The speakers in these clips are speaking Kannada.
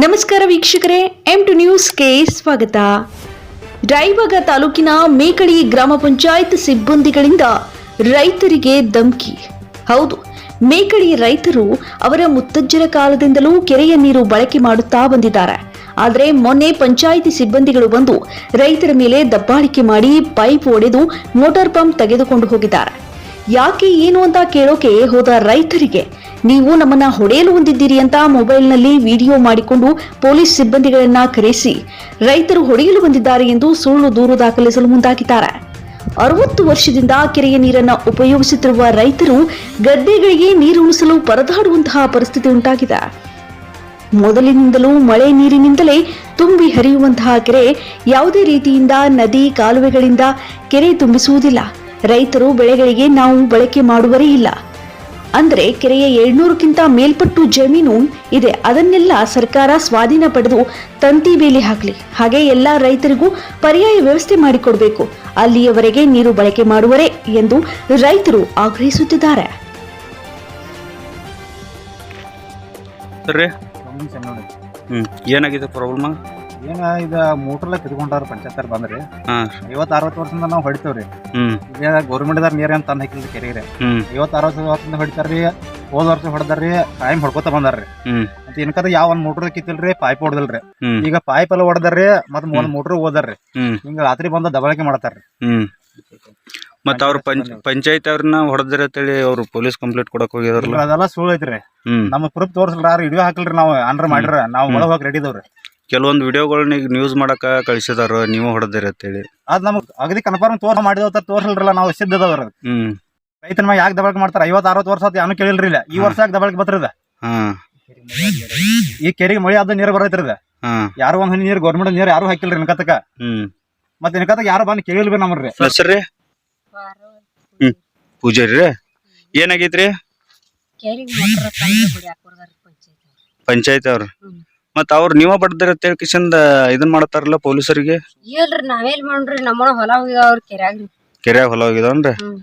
ನಮಸ್ಕಾರ ವೀಕ್ಷಕರೇ ಎಂ ಟು ನ್ಯೂಸ್ ನ್ಯೂಸ್ಗೆ ಸ್ವಾಗತ. ರಾಯಬಾಗ ತಾಲೂಕಿನ ಮೇಕಳಿ ಗ್ರಾಮ ಪಂಚಾಯತ್ ಸಿಬ್ಬಂದಿಗಳಿಂದ ರೈತರಿಗೆ ಧಮಕಿ. ಹೌದು, ಮೇಕಳಿ ರೈತರು ಅವರ ಮುತ್ತಜ್ಜರ ಕಾಲದಿಂದಲೂ ಕೆರೆಯ ನೀರು ಬಳಕೆ ಮಾಡುತ್ತಾ ಬಂದಿದ್ದಾರೆ. ಆದರೆ ಮೊನ್ನೆ ಪಂಚಾಯಿತಿ ಸಿಬ್ಬಂದಿಗಳು ಬಂದು ರೈತರ ಮೇಲೆ ದಬ್ಬಾಳಿಕೆ ಮಾಡಿ ಪೈಪ್ ಒಡೆದು ಮೋಟಾರ್ ಪಂಪ್ ತೆಗೆದುಕೊಂಡು ಹೋಗಿದ್ದಾರೆ. ಯಾಕೆ ಏನು ಅಂತ ಕೇಳೋಕೆ ಹೋದ ರೈತರಿಗೆ, ನೀವು ನಮ್ಮನ್ನ ಹೊಡೆಯಲು ಹೊಂದಿದ್ದೀರಿ ಅಂತ ಮೊಬೈಲ್ನಲ್ಲಿ ವಿಡಿಯೋ ಮಾಡಿಕೊಂಡು ಪೊಲೀಸ್ ಸಿಬ್ಬಂದಿಗಳನ್ನ ಕರೆಸಿ, ರೈತರು ಹೊಡೆಯಲು ಬಂದಿದ್ದಾರೆ ಎಂದು ಸುಳ್ಳು ದೂರು ದಾಖಲಿಸಲು ಮುಂದಾಗಿದ್ದಾರೆ. ಅರವತ್ತು ವರ್ಷದಿಂದ ಕೆರೆಯ ನೀರನ್ನ ಉಪಯೋಗಿಸುತ್ತಿರುವ ರೈತರು ಗದ್ದೆಗಳಿಗೆ ನೀರು ಉಣಿಸಲು ಪರದಾಡುವಂತಹ ಪರಿಸ್ಥಿತಿ ಉಂಟಾಗಿದೆ. ಮೊದಲಿನಿಂದಲೂ ಮಳೆ ನೀರಿನಿಂದಲೇ ತುಂಬಿ ಹರಿಯುವಂತಹ ಕೆರೆ ಯಾವುದೇ ರೀತಿಯಿಂದ ನದಿ ಕಾಲುವೆಗಳಿಂದ ಕೆರೆ ತುಂಬಿಸುವುದಿಲ್ಲ. ರೈತರು ಬೆಳೆಗಳಿಗೆ ನಾವು ಬಳಕೆ ಮಾಡುವರೇ ಇಲ್ಲ. ಅಂದರೆ ಕೆರೆಯ ಏಳ್ನೂರಕ್ಕಿಂತ ಮೇಲ್ಪಟ್ಟು ಜಮೀನು ಇದೆ. ಅದನ್ನೆಲ್ಲ ಸರ್ಕಾರ ಸ್ವಾಧೀನ ಪಡೆದು ತಂತಿ ಬೇಲಿ ಹಾಕಲಿ. ಹಾಗೆ ಎಲ್ಲ ರೈತರಿಗೂ ಪರ್ಯಾಯ ವ್ಯವಸ್ಥೆ ಮಾಡಿಕೊಡಬೇಕು. ಅಲ್ಲಿಯವರೆಗೆ ನೀರು ಬಳಕೆ ಮಾಡುವರೇ ಎಂದು ರೈತರು ಆಗ್ರಹಿಸುತ್ತಿದ್ದಾರೆ. ಏನಾಗಿದೆ ಪ್ರಾಬ್ಲಮ್ ಏನ ಇದ ಮೋಟ್ರಲ್ಲ ಕಿತ್ಕೊಂಡಾರ ಪಂಚಾಯತ್ ಬಂದ್ರಿ. ಹಾಂ. ಐವತ್ತು ಅರವತ್ತು ವರ್ಷದಿಂದ ನಾವು ಹೊಡಿತೇವ್ರಿ. ಈಗ ಗೌರ್ಮೆಂಟ್ದಾರ ನೀರ್ ಅಂತ ತಂದು ಕೆರೆಗೆ. ಹ್ಞೂ ಐವತ್ತು ಅರವತ್ತು ವರ್ಷದಿಂದ ಹೊಡಿತಾರ್ರಿ ಹೋದ ವರ್ಷ ಹೊಡೆದಾರ್ರಿ ಟೈಮ್ ಹೊಡ್ಕೋತ ಬಂದಾರ್ರಿ. ಹ್ಞೂ ಮತ್ತೆ ಇನ್ಕದ ಯಾವ ಒಂದ್ ಮೋಟ್ರ್ ಕಿತ್ತಿಲ್ರಿ ಪೈಪ್ ಹೊಡೆದಿಲ್ರಿ. ಈಗ ಪೈಪ್ ಎಲ್ಲ ಹೊಡೆದಾರ್ರಿ ಮತ್ತ್ ಒಂದ್ ಮೋಟ್ರ್ ಓದಾರ್ರಿ ಹಿಂಗ ರಾತ್ರಿ ಬಂದ ದಬಳಕೆ ಮಾಡ್ತಾರ್ರಿ. ಮತ್ತೆ ಅವ್ರ ಅವ್ರು ಪಂಚ ಪಂಚಾಯತ್ ಅವ್ರನ್ನ ಹೊಡೆದಿರ ಅಂತೇಳಿ ಅವ್ರು ಪೊಲೀಸ್ ಕಂಪ್ಲೇಂಟ್ ಕೊಡಕ್ ಹೋಗಿದ್ರು ಅದೆಲ್ಲ ಸುಳ್ಳು ಐತ್ರಿ. ನಮ್ಮ ಪ್ರೂಫ್ ತೋರ್ಸಲ್ರಿ ಯಾರು ಹಿಡಿಯೋ ಹಾಕಿಲ್ರಿ ನಾವು ಆನ್ರ ಮಾಡಿರ ನಾವು ಒಳಗೆ ಹೋಗಿ ರೆಡಿ ಇದಾವ್ರಿ ಕೆಲವೊಂದು ವಿಡಿಯೋಗಳನ್ನ ಈಗ ನ್ಯೂಸ್ ಮಾಡಕ್ಕೆ ಕಳಿಸಿದಾರ ನೀವು ಹೊಡೆದಿರ ಅಂತೇಳಿ. ಅದ್ ನಮ್ಗೆ ಅಗದಿ ಕನ್ಫರ್ಮ್ ತೋರ್ ಮಾಡಿದ ತೋರ್ಸಲ್ರಲ್ಲ ನಾವು ಸಿದ್ಧದವ್ರ ಹ್ಮ್. ಹ್ಞೂ ರೈತನ ಮ್ಯಾಗ ಯಾಕೆ ದಬಳಕೆ ಮಾಡ್ತಾರ? ಐವತ್ತು ಅರವತ್ತು ವರ್ಷ ಆತು ಯಾನು ಕೇಳಿಲ್ರಿ ಇಲ್ಲ. ಈ ವರ್ಷ ಯಾಕೆ ದಬಳಕೆ ಬತ್ತಿರದ ಹಾಂ. ಈ ಕೆರೆಗೆ ಮಳೆ ಆದ ನೀರು ಬರೈತ್ರಿ ಹಾಂ. ಯಾರು ಒಂದ್ ಹನಿ ನೀರು ಗೌರ್ಮೆಂಟ್ ನೀರು ಯಾರು ಹಾಕಿಲ್ರಿ ಇನ್ಕತಕ ಹ್ಞೂ ಮತ್ತೆ ಇನ್ಕತಕ ಯಾರು ಬಂದು ಕೇಳಿಲ್ರಿ ನಮ್ರಿ ಹೆಸರ್ರಿ? ರೀ ಹ್ಞೂ ಪೂಜಾರಿ ರೀ ಏನಾಗೈತ್ರಿ? ಕೆರಿಗೆ ಮೋಟ್ರ್ ತಂದು ಬಿಡ್ಯಾಕ ಬರ್ದಾರಿ ಪಂಚಾಯತ್ ಪಂಚಾಯತ್ ಅವ್ರು. ಹ್ಮ್. ಮತ್ತು ಅವ್ರು ನೀವ ಬಡ್ದಿರ ಅಂತೇಳಿ ಇದನ್ ಇದನ್ನ ಮಾಡ್ತಾರಲ್ಲ ಪೊಲೀಸರಿಗೆ? ಇಲ್ರಿ ನಾವೇಲ್ ಮಾಡ್ರಿ ನಮ್ಮನ ಹೊಲ ಹೋಗ್ಯಾವ್ರಿ ಕೆರ್ಯಾಗ್ರಿ ಕೆರೆಯಾಗ ಹೊಲ ಹೋಗಿದವನ್ರಿ ಹ್ಮ್.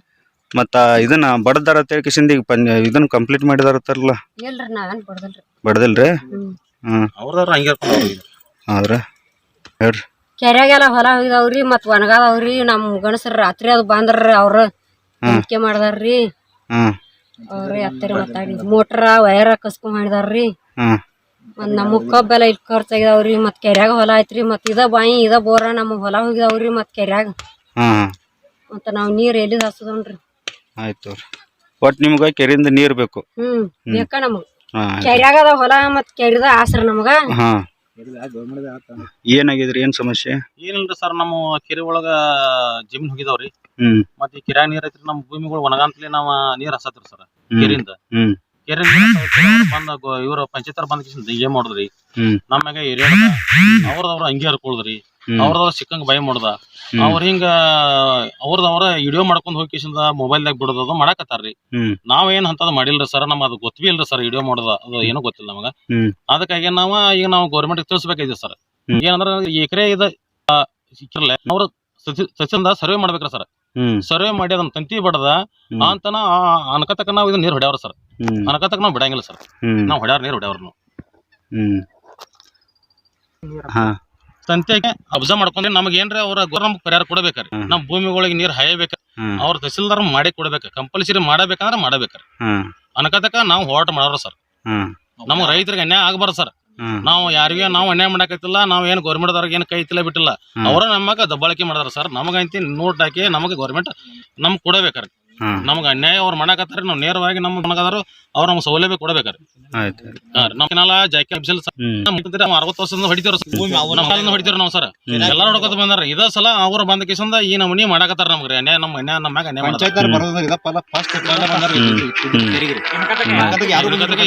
ಮತ್ತ ಇದನ್ನ ಬಡದಾರ ಅಂತೇಳಿ ಕಿಶಂದ ಈಗ ಇದನ್ನ ಕಂಪ್ಲೀಟ್ ಮಾಡಿದಾರತ್ತಾರಲ್ಲ? ಇಲ್ರಿ ನಾವೇನ್ ಕೊಡ್ದಲ್ರಿ ಬಡದಿಲ್ರಿ. ಹ್ಮ್. ಹ್ಮ್. ಅವ್ರದವ್ರು ಹಂಗೆ ಹೌದ್ರ ಹೇಳ್ರಿ. ಕೆರ್ಯಾಗೆಲ್ಲ ಹೊಲ ಹೋಗಿದಾವ್ರಿ ಮತ್ ಒಣಗಾದವ್ರಿ ನಮ್ ಗಣಸರ್ ರಾತ್ರಿ ಅದು ಬಂದ್ರಿ ಅವ್ರ ನಂಬಿಕೆ ಮಾಡ್ದಾರ್ರಿ. ಹ್ಮ್. ಅವ್ರ ಹತ್ತಿರ ಮಾತಾಡಿ ಮೋಟ್ರ ವೈರ ಕಸ್ಕೊಂಡ್ ಮಾಡಿದಾರ್ರಿ. ಹ್ಮ್. ಮತ್ ನಮಗ್ ಕಬ್ಬೆಲ್ಲ ಇಲ್ಲಿ ಖರ್ಚಾಗಿದಾವ್ರಿ ಮತ್ ಕೆರ್ಯಾಗ ಹೊಲ ಐತ್ರಿ ಮತ್ ಇದ ಬಾಯಿ ಇದ ಬೋರ ನಮ್ ಹೊಲ ಹೋಗಿದಾವ್ರಿ ಮತ್ ಕೆರ್ಯಾಗ. ಹ್ಮ್ ಮತ್ತ ನಾವ್ ನೀರ್ ಎಲ್ಲಿ ಹಸದನ್ರಿ ಆಯ್ತು ಒಟ್ ನಿಮ್ಗ ಕೆರೆಯಿಂದ ನೀರ್ ಬೇಕು. ಹ್ಮ್ ಬೇಕ ನಮಗ್? ಕೆರ್ಯಾಗ ಅದ ಹೊಲ ಮತ್ ಕೆರಿದ ಆಸ್ರ ನಮಗ? ಹಾ. ಏನಾಗಿದ್ರಿ ಏನ್ ಸಮಸ್ಯೆ? ಏನಿಲ್ರಿ ಸರ್ ನಮ್ಮ ಕೆರೆ ಒಳಗ ಜಮೀನ್ ಹೋಗಿದಾವ್ರಿ. ಹ್ಮ್. ಮತ್ತೆ ಈ ಕೆರೆ ನೀರ್ ಐತ್ರಿ ನಮ್ ಭೂಮಿಗಳು ಒಣಗಂತಲೇ ನಾವ ನೀರ್ ಹಸತ್ರಿ ಸರ್ ಕೆರಿಯಿಂದ ಕೆರೆಯಿಂದ. ಹ್ಮ್. ಕೆರೆ ಬಂದ ಇವ್ರ ಪಂಚಾಯತ್ ಬಂದ ಏನ್ ಮಾಡುದ್ರಿ? ಹ್ಮ್. ನಮ್ಯಾಗ ಏರಿಯಾ ಅವ್ರದವ್ರ ಹಂಗೆ ಹರ್ಕೊಳ್ದ್ರಿ. ಅವ್ರದವ್ರ ಸಿಕ್ಕಂಗ್ ಭಯ ಮಾಡ್ದ. ಅವ್ರ ಹಿಂಗ ಅವ್ರದವ್ರ ವಿಡಿಯೋ ಮಾಡ್ಕೊಂಡ್ ಹೋಗಿ ಮೊಬೈಲ್ ದಾಗ ಬಿಡೋದು ಮಾಡಾಕತ್ತಾರ್ರಿ. ನಾವ್ ಏನ್ ಅಂತದ್ ಮಾಡಿಲ್ರಿ ಸರ್ ನಮ್ ಅದು ಗೊತ್ತವಿ ಇಲ್ರಿ ಸರ್ ವಿಡಿಯೋ ಮಾಡೋದ. ಅದು ಏನೂ ಗೊತ್ತಿಲ್ಲ ನಮಗ. ಅದಕ್ಕಾಗಿ ನಾವ ಈಗ ನಾವು ಗೌರ್ಮೆಂಟ್ ತಿಳಿಸ್ಬೇಕಾಗಿದೆ ಸರ್. ಏನಂದ್ರ ಎಕರೆ ಇದ ಅವ್ರ ಸಚಿಂದ ಸರ್ವೆ ಮಾಡ್ಬೇಕ್ರಿ ಸರ್ ಸರ್ವೆ ಮಾಡಿ ಅದನ್ನ ತಂತಿ ಬಡದ. ಅಂತನ ಅನ್ಕತಕ ನಾವು ಇದನ್ನ ನೀರ್ ಹೊಡ್ಯಾವ್ರ ಸರ್. ಹ್ಮ್. ಅನ್ಕತಕ ನಾವು ಬಿಡಂಗಿಲ್ಲ ಸರ್. ನಾವು ಹೊಡ್ಯಾರ ನೀರ್ ಹೊಡ್ಯಾವ್ರ ನಾವು. ತಂತಿಯಾಗೆ ಅಬ್ಸರ್ವ್ ಮಾಡ್ಕೊಂಡ್ರೆ ನಮ್ಗೆ ಏನ್ರಿ ಅವ್ರ ನಮ್ಗೆ ಪರಿಹಾರ ಕೊಡ್ಬೇಕ್ರಿ. ನಮ್ಮ ನಮ್ ಭೂಮಿಗಳಿಗೆ ನೀರ್ ಹಾಯಬೇಕ ಅವ್ರ ತಹಸೀಲ್ದಾರ್ ಮಾಡಿ ಕೊಡ್ಬೇಕ ಕಂಪಲ್ಸರಿ ಮಾಡಬೇಕಂದ್ರೆ ಮಾಡಬೇಕ್ರಿ. ಹ್ಮ್. ಅನ್ಕತಕ ನಾವು ಹೋರಾಟ ಮಾಡೋರು ಸರ್. ನಮ್ಗೆ ರೈತರಿಗೆ ಅನ್ಯಾಯ ಆಗಬಾರ್ದು ಸರ್. ನಾವು ಯಾರಿಗೆ ನಾವು ಅನ್ಯಾಯ ಮಾಡಕತ್ತಿಲ್ಲ ನಾವು ಏನು ಗೌರ್ಮೆಂಟ್ದವ್ರಿಗೆ ಏನು ಕೈ ಇತ್ತಿಲ್ಲ ಬಿಟ್ಟಿಲ್ಲ. ಅವರ ನಮಗ ದಬ್ಬಾಳಿಕೆ ಮಾಡಿದಾರ ಸರ್. ನಮಗಂತಿ ನೋಟ್ ಹಾಕಿ ನಮಗೆ ಗೌರ್ಮೆಂಟ್ ನಮ್ಗೆ ಕೊಡಬೇಕ್ರಿ ನಮ್ಗೆ ಅನ್ಯಾಯ ಅವ್ರು ಮಾಡಕತ್ತಾರ ನಾವು ನೇರವಾಗಿ ನಮ್ಮ ಮನಗಾದ್ರು ಅವ್ರು ನಮ್ಗೆ ಸೌಲಭ್ಯ ಕೊಡಬೇಕ್ರಿ ಜಾಕಿ ಅಬ್ಸಲ್ ಅರವತ್ತು ವರ್ಷದಿಂದ ಹೊಡಿತೀವ್ರ ನಮ್ಮ ಹೊಡಿತೀವ್ರ ನಾವು ಸರ್. ಎಲ್ಲಾರು ಹೊಡ್ಕೊತ ಬಂದಾರ ಇದ ಸಲ ಅವ್ರ ಬಂದ ಕೇಸಂದ ಈ ನಮನಿ ಮಾಡಕತ್ತಾರ ನಮ್ಗೆ ಅನ್ಯಾಯ ನಮ್ಮ ಅನ್ಯಾಯ ನಮ್ಮ ಮ್ಯಾಗ ಅನ್ಯಾಯ.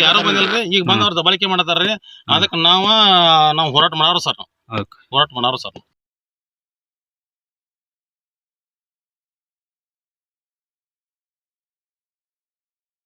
ಯಾರು ಬಂದಿಲ್ರಿ. ಈಗ ಬಂದವ್ರ ದಬಳಿಕೆ ಅದಕ್ಕೆ ನಾವ ನಾವು ಹೋರಾಟ ಮಾಡೋರು ಸರ್. ನಾವು ಹೋರಾಟ ಮಾಡೋರು ಸರ್.